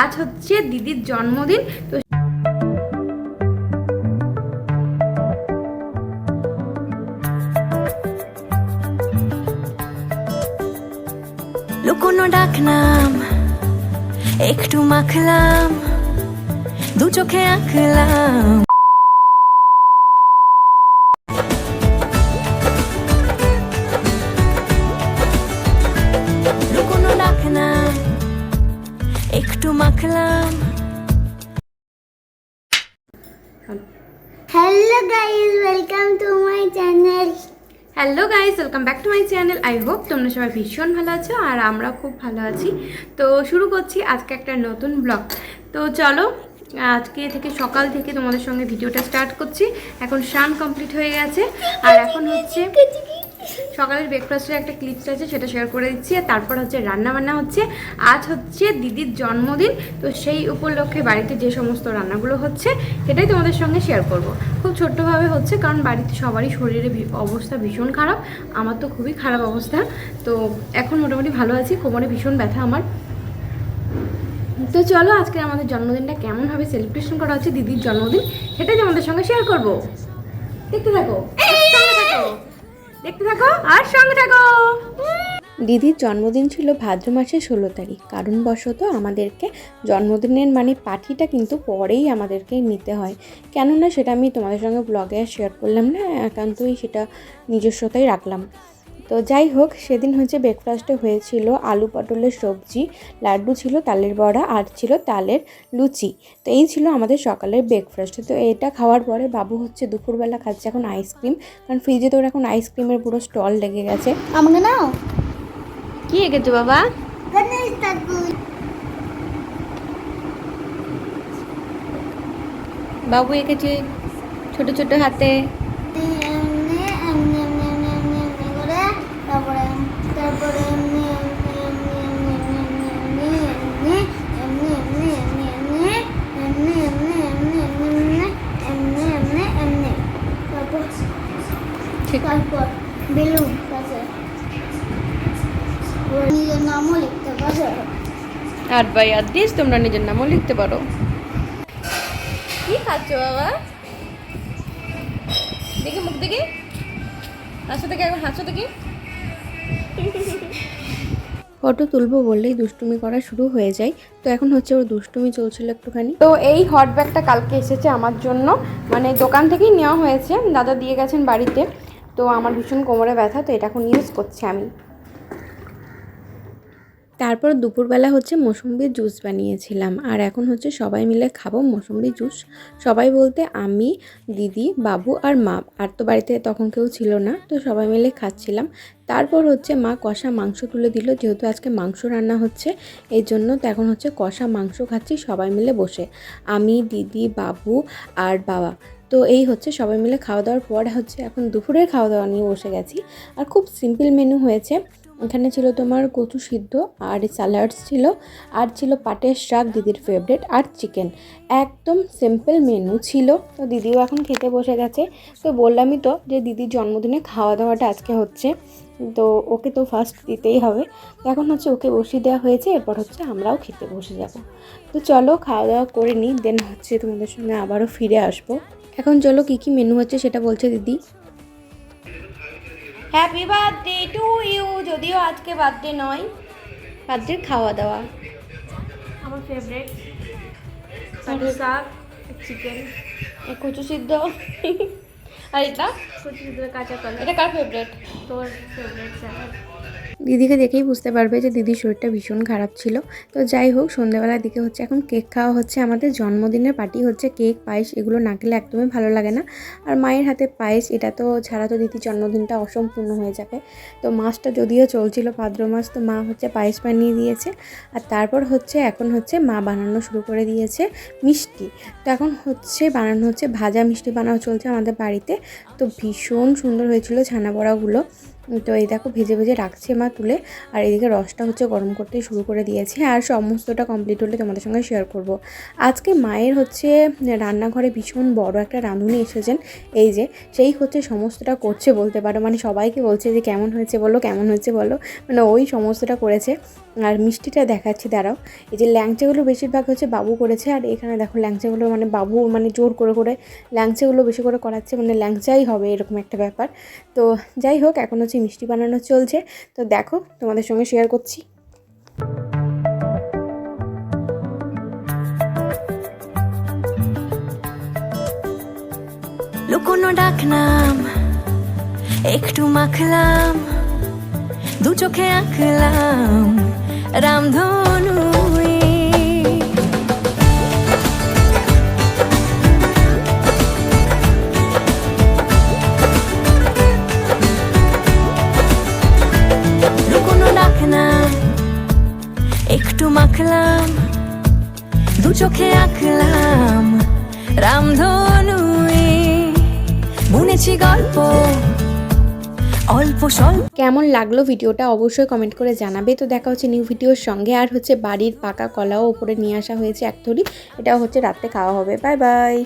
আজ হচ্ছে দিদির জন্মদিন তো লুকোনো ডাকনাম একটু মাখলাম দু চোখে আঁকলাম মাখলাম Hello guys, welcome to my channel. Hello guys welcome back to my channel I hope তোমরা সবাই ভীষণ ভালো আছো আর আমরা খুব ভালো আছি। তো শুরু করছি আজকে একটা নতুন ব্লগ তো চলো আজকে থেকে সকাল থেকে তোমাদের সঙ্গে ভিডিওটা স্টার্ট করছি। এখন স্নান কমপ্লিট হয়ে গেছে। আর এখন হচ্ছে সকালের ব্রেকফাস্টের একটা ক্লিপস আছে সেটা শেয়ার করে দিচ্ছি। আর তারপর হচ্ছে রান্নাবান্না হচ্ছে। আজ হচ্ছে দিদির জন্মদিন তো সেই উপলক্ষে বাড়িতে যে সমস্ত রান্নাগুলো হচ্ছে সেটাই তোমাদের সঙ্গে শেয়ার করব। খুব ছোট্টভাবে হচ্ছে কারণ বাড়িতে সবারই শরীরের অবস্থা ভীষণ খারাপ। আমার তো খুবই খারাপ অবস্থা। তো এখন মোটামুটি ভালো আছি কোমরে ভীষণ ব্যথা আমার। তো চলো আজকে আমাদের জন্মদিনটা কেমনভাবে সেলিব্রেশন করা হচ্ছে দিদির জন্মদিন সেটাই তোমাদের সঙ্গে শেয়ার করব। দেখতে থাকো। থাকো। দেখতে থাকো, আর সঙ্গে থাকো। দিদির জন্মদিন ছিল ভাদ্র মাসের ষোলো তারিখ। কারণবশত আমাদেরকে জন্মদিনের মানে পাঠিটা কিন্তু পরেই আমাদেরকে নিতে হয়। কেননা সেটা আমি তোমাদের সঙ্গে ব্লগে শেয়ার করলাম না, একান্তই সেটা নিজস্বতাই রাখলাম। তো যাই হোক সেদিন হচ্ছে ব্রেকফাস্টে হয়েছিল আলু পটলের সবজি লাড্ডু ছিল তালের বড়া আর ছিল তালের লুচি। তো এই ছিল আমাদের সকালের ব্রেকফাস্ট তো এটা খাওয়ার পরে বাবু হচ্ছে দুপুরবেলা খাচ্ছে এখন আইসক্রিম কারণ ফ্রিজে তো ওর এখন আইসক্রিমের পুরো স্টল লেগে গেছে। আমাকে নাও। কি এঁকেছো বাবা? বাবু এঁকেছে ছোট ছোট হাতে। বেলুন ওর নিজের নামও লিখতে পাশে আট বাই আট দিস তোমরা নিজের নামও লিখতে পারো। কি খাচ্ছ বাবা? দেখি মুখ দেখি। হাসো থেকে একবার হাসো দেখি। ফটো তুলবো বললেই দুষ্টুমি করা শুরু হয়ে যায়। তো এখন হচ্ছে ওর দুষ্টুমি চলছিল একটুখানি। তো এই হট ব্যাগটা কালকে এসেছে আমার জন্য। মানে দোকান থেকেই নেওয়া হয়েছে। দাদা দিয়ে গেছেন বাড়িতে। তো আমার ভীষণ কোমরে ব্যথা, তো এটা এখন ইউজ করছি আমি। তারপর দুপুরবেলা হচ্ছে মৌসুম্বির জুস বানিয়েছিলাম। আর এখন হচ্ছে সবাই মিলে খাব মৌসুম্বি জুস সবাই বলতে আমি, দিদি, বাবু আর মা। আর তো বাড়িতে তখন কেউ ছিল না, তো সবাই মিলে খাচ্ছিলাম। তারপর হচ্ছে মা কষা মাংস তুলে দিল। যেহেতু আজকে মাংস রান্না হচ্ছে এই জন্য তো এখন হচ্ছে কষা মাংস খাচ্ছি সবাই মিলে বসে। আমি, দিদি, বাবু আর বাবা। তো এই হচ্ছে সবাই মিলে খাওয়া দাওয়ার পরে হচ্ছে এখন দুপুরের খাওয়া দাওয়া নিয়ে বসে গেছি। আর খুব সিম্পল মেনু হয়েছে। এখানে ছিল তোমার কচু সিদ্ধ, আর স্যালাডস ছিল, আর ছিল পাটের শাক, দিদির ফেভারিট আর চিকেন একদম সিম্পল মেনু ছিল। তো দিদিও এখন খেতে বসে গেছে। তো বললামই তো যে দিদির জন্মদিনে খাওয়া দাওয়াটা আজকে হচ্ছে। তো ওকে তো ফার্স্ট দিতেই হবে। তো এখন হচ্ছে ওকে বসিয়ে দেওয়া হয়েছে। এরপর হচ্ছে আমরাও খেতে বসে যাব। তো চলো খাওয়া দাওয়া করে নিই। দেন হচ্ছে তোমাদের সঙ্গে আবারও ফিরে আসব। এখন চলো কী কী মেনু হচ্ছে সেটা বলছে দিদি। হ্যাপি বার্থডে টু ইউ যদিও আজকে বার্থডে নয়। বার্থডের খাওয়া দাওয়া। আমার ফেভারিট শাক চিকেন কচু সিদ্ধ। আর এটা? কচু সিদ্ধ কাঁচা কলা। এটা কার ফেভারিট তোর ফেভারিট স্যালাড দিদিকে দেখেই বুঝতে পারবে যে দিদির শরীরটা ভীষণ খারাপ ছিল। তো যাই হোক, সন্ধ্যেবেলার দিকে হচ্ছে এখন কেক খাওয়া হচ্ছে। আমাদের জন্মদিনের পার্টি হচ্ছে কেক, পায়েস, এগুলো না খেলে একদমই ভালো লাগে না। আর মায়ের হাতে পায়েস, এটা তো ছাড়া তো দিদির জন্মদিনটা অসম্পূর্ণ হয়ে যাবে। তো মাছটা যদিও চলছিল ভাদ্র মাস, তো মা হচ্ছে পায়েস বানিয়ে দিয়েছে। আর তারপর হচ্ছে, এখন হচ্ছে মা বানানো শুরু করে দিয়েছে মিষ্টি। তো এখন হচ্ছে, বানানো হচ্ছে ভাজা মিষ্টি বানানো চলছে আমাদের বাড়িতে। তো ভীষণ সুন্দর হয়েছিল ছানা বড়াগুলো তো এই দেখো ভেজে ভেজে রাখছে মা তুলে। আর এদিকে রসটা হচ্ছে গরম করতে শুরু করে দিয়েছে। আর সমস্তটা কমপ্লিট হলে তোমাদের সঙ্গে শেয়ার করব। আজকে মায়ের হচ্ছে রান্নাঘরে ভীষণ বড় একটা রাঁধুনি এসেছেন। এই যে, সেই হচ্ছে সমস্তটা করছে বলতে পারো। মানে সবাইকে বলছে যে, কেমন হয়েছে বলো, কেমন হয়েছে বলো? মানে ওই সমস্তটা করেছে। আর মিষ্টিটা দেখাচ্ছি, দাঁড়াও। এই যে ল্যাংচাগুলো বেশিরভাগ হচ্ছে বাবু করেছে। আর এখানে দেখো ল্যাংচাগুলো মানে বাবু মানে জোর করে করে ল্যাংচাগুলো বেশি করে করাচ্ছে। মানে ল্যাংচাই হবে এরকম একটা ব্যাপার। তো যাই হোক, এখন হচ্ছে মিষ্টি বানানো চলছে। তো দেখো, তোমাদের সঙ্গে শেয়ার করছি। লুকোনো ডাকনাম, একটু মাখলাম, দু চোখে আঁকলাম, রামধনু একটু মাখলাম, দু চোখে আঁকলাম। রামধনু বুনেছি গল্প, অল্প স্বল্প। কেমন লাগল ভিডিওটা অবশ্যই কমেন্ট করে জানাবে। তো দেখা হচ্ছে নিউ ভিডিওর সঙ্গে। আর হচ্ছে বাড়ির পাকা কলাও ওপরে নিয়ে আসা হয়েছে এক এটাও হচ্ছে রাত্রে খাওয়া হবে। Bye bye